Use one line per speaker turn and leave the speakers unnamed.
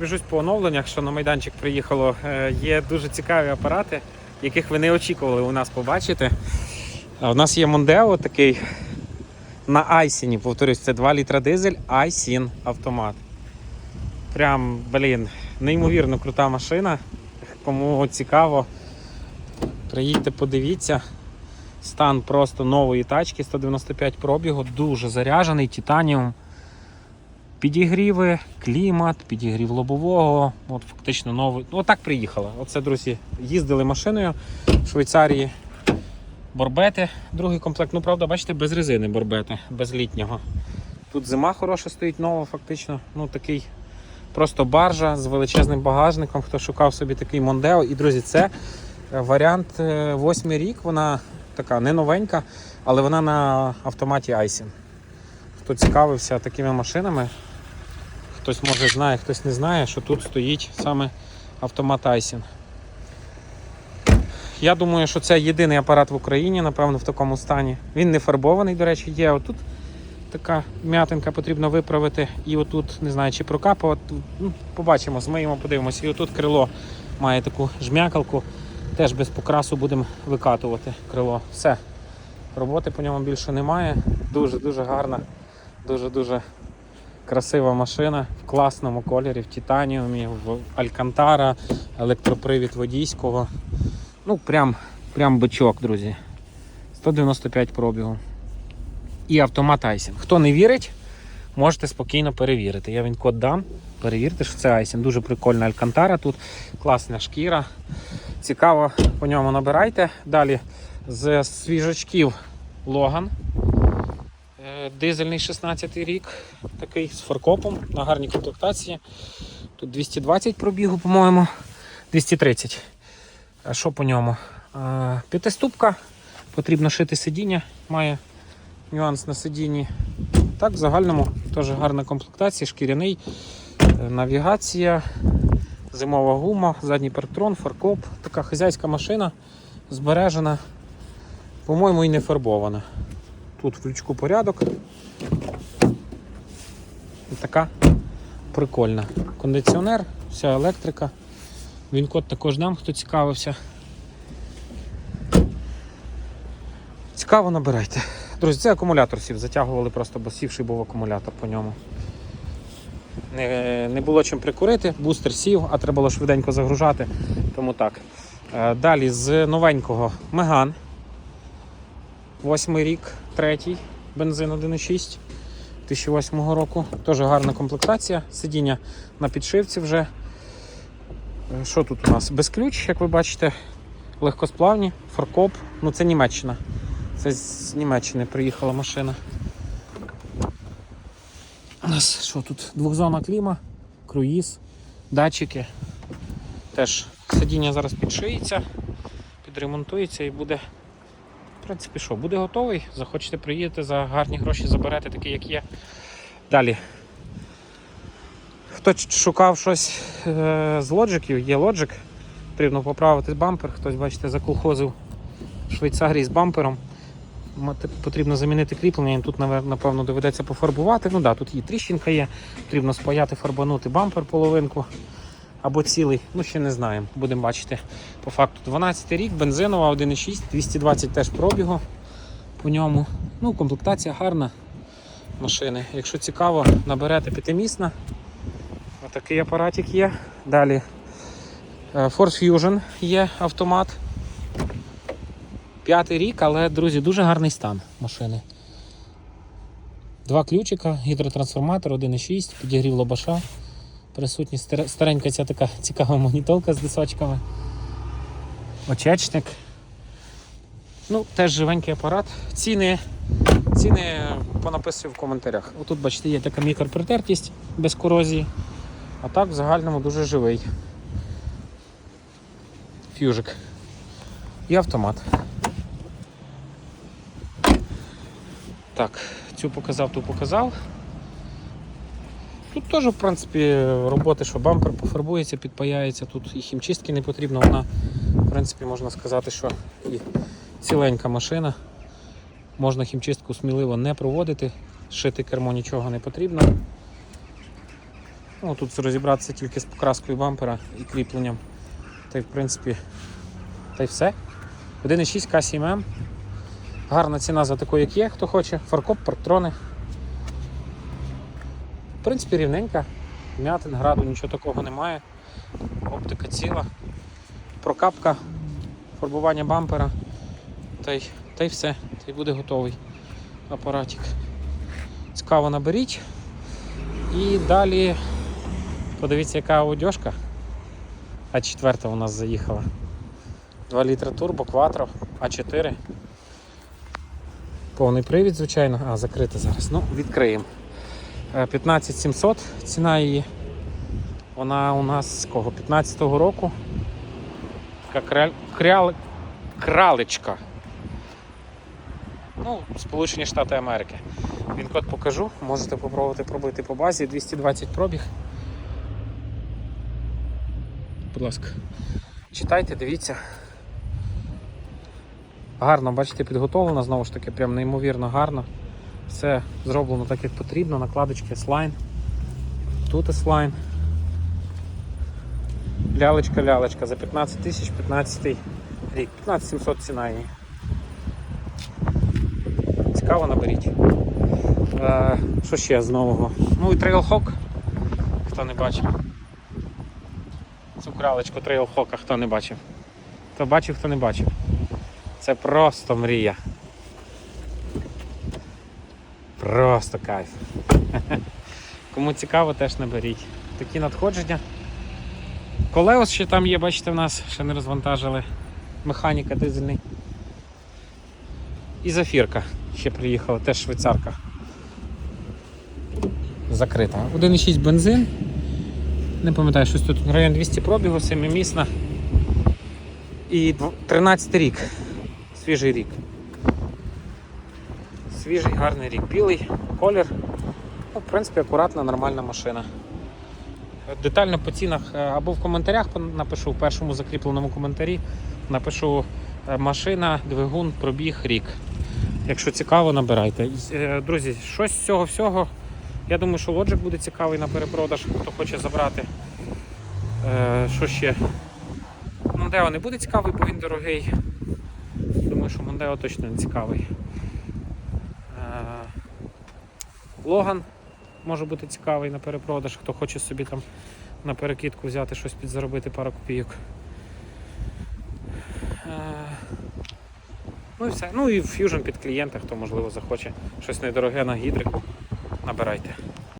Біжусь по оновленнях, що на майданчик приїхало. Е, Є дуже цікаві апарати, яких ви не очікували у нас побачити. У нас є Мондео такий на Айсіні, повторюсь, це 2 літра дизель, Айсін автомат. Прям, блін, неймовірно крута машина. Кому цікаво, приїдьте, подивіться. Стан просто нової тачки, 195 пробігу, дуже заряджений, титаніум. Підігріви, клімат, підігрів лобового. От фактично новий. Ну, отак приїхала. Оце, друзі, їздили машиною в Швейцарії. Борбети, другий комплект. Ну, правда, бачите, без резини борбети, без літнього. Тут зима хороша стоїть нова, фактично. Ну, такий просто баржа з величезним багажником. Хто шукав собі такий Мондео. І, друзі, це е, варіант е, восьмий рік. Вона така не новенька, але вона на автоматі Айсін. Хто цікавився такими машинами, хтось може знає, хтось не знає, що тут стоїть саме автомат Айсін. Я думаю, що це єдиний апарат в Україні, напевно, в такому стані. Він не фарбований, до речі, є. Отут така м'ятинка потрібно виправити. І отут, не знаю, чи прокапувати. Ну, побачимо, змиємо, подивимося. І отут крило має таку жмякалку. Теж без покрасу будемо викатувати крило. Все. Роботи по ньому більше немає. Дуже-дуже гарна, дуже-дуже красива машина в класному кольорі, в титаніумі, в Алькантара, електропривід водійського. Ну, прям, прям бичок, друзі. 195 пробігу. І автомат Айсін. Хто не вірить, можете спокійно перевірити. Я він код дам. Перевірте, що це Айсін. Дуже прикольна Алькантара тут, класна шкіра. Цікаво, по ньому набирайте. Далі з свіжачків Логан. Е, Дизельний 16 рік, такий з фаркопом на гарній комплектації. Тут 220 пробігу, по-моєму, 230. А що по ньому? П'ятиступка, потрібно шити сидіння, має нюанс на сидінні. Так, в загальному теж гарна комплектація, шкіряний, е, навігація, зимова гума, задній парктрон, фаркоп. Така хазяйська машина, збережена, по-моєму, і не фарбована. Тут в лючку порядок. І така прикольна. Кондиціонер, вся електрика. Він код також дам, хто цікавився. Цікаво набирайте. Друзі, це акумулятор сів, затягували просто, бо сівший був акумулятор по ньому. Не, не було чим прикурити, бустер сів, а треба було швиденько загружати. Тому так. Е, Далі з новенького Меган. Восьмий рік, третій, бензин 1,6 2008 року. Теж гарна комплектація. Сидіння на підшивці вже. Е, Що тут у нас? Без ключ, як ви бачите, легкосплавні, фаркоп. Ну це Німеччина. Це з Німеччини приїхала машина. У нас що тут? Двохзонна кліма, круїз, датчики. Теж сидіння зараз підшиється, підремонтується і буде. Принципі, що, буде готовий. Захочете приїдете за гарні гроші, заберете такий, як є. Далі. Хто шукав щось е, з лоджиків, є лоджик. Потрібно поправити бампер. Хтось, бачите, заколхозив в Швейцарії з бампером. Потрібно замінити кріплення, їм тут, напевно, доведеться пофарбувати. Ну да, тут і тріщинка є. Потрібно спаяти, фарбанути бампер половинку або цілий. Ну, ще не знаємо. Будемо бачити по факту. 12 рік, бензинова 1,6, 220 теж пробігу по ньому. Ну, комплектація гарна машини. Якщо цікаво, наберете п'ятимісна. Отакий апаратик є. Далі е, Ford Fusion є автомат. П'ятий рік, але, друзі, дуже гарний стан машини. Два ключика, гідротрансформатор 1,6, підігрів лобаша. Присутні стар- старенька ця така цікава монітолка з дисочками. Очечник. Ну, теж живенький апарат. Ціни, ціни понаписую в коментарях. Отут, бачите, є така мікропритертість без корозії. А так в загальному дуже живий. Фюжик. І автомат. Так, цю показав, ту показав. Тут теж, в принципі, роботи, що бампер пофарбується, підпаяється, тут і хімчистки не потрібно, вона, в принципі, можна сказати, що і ціленька машина. Можна хімчистку сміливо не проводити, шити кермо нічого не потрібно. Ну, тут розібратися тільки з покраскою бампера і кріпленням. Та й в принципі, та й все. 1,6 К7М. Гарна ціна за таку, як є, хто хоче. Фаркоп, парктрони. Принципі, рівненька. М'ятин, граду, нічого такого немає. Оптика ціла. Прокапка, фарбування бампера. Та й, та й все. Та й буде готовий апаратик. Цікаво наберіть. І далі подивіться, яка аудіошка. А четверта у нас заїхала. 2 літра турбо, кватро, А4. Повний привід, звичайно. А, закрите зараз. Ну, відкриємо. Е, 15700 ціна її. Вона у нас з кого? 15-го року. Така краль... кралечка. Ну, Сполучені Штати Америки. Він код покажу, можете попробувати пробити по базі. 220 пробіг. Будь ласка. Читайте, дивіться. Гарно, бачите, підготовлено, знову ж таки, прям неймовірно гарно. Все зроблено так, як потрібно, накладочки S-Line. Тут S-Line. Лялечка, лялечка за 15 тисяч 15 рік. 15700 ціна її. Цікаво наберіть. Е, що ще з нового? Ну і Trailhawk, хто не бачив. Цю кралечку Trailhawk, хто не бачив. Хто бачив, хто не бачив. Це просто мрія. Просто кайф. Кому цікаво, теж наберіть. Такі надходження. Колеос ще там є, бачите, в нас ще не розвантажили. Механіка дизельний. І зафірка ще приїхала, теж швейцарка. Закрита. 1,6 бензин. Не пам'ятаю, щось тут район 200 пробігу, 7-місна. І дв- 13 рік. Свіжий рік. Свіжий, гарний рік. Білий колір. Ну, в принципі, акуратна, нормальна машина. Детально по цінах е, або в коментарях напишу, в першому закріпленому коментарі напишу е, машина, двигун, пробіг, рік. Якщо цікаво, набирайте. Е, Друзі, щось з цього всього. Я думаю, що лоджик буде цікавий на перепродаж, хто хоче забрати. Що ще? Мондео не буде цікавий, бо він дорогий. Думаю, що Мондео точно не цікавий. Е, Логан може бути цікавий на перепродаж, хто хоче собі там на перекидку взяти щось підзаробити пару копійок. Е, Ну і все. Ну і Fusion під клієнта, хто можливо захоче щось недороге на гідрику. Набирайте.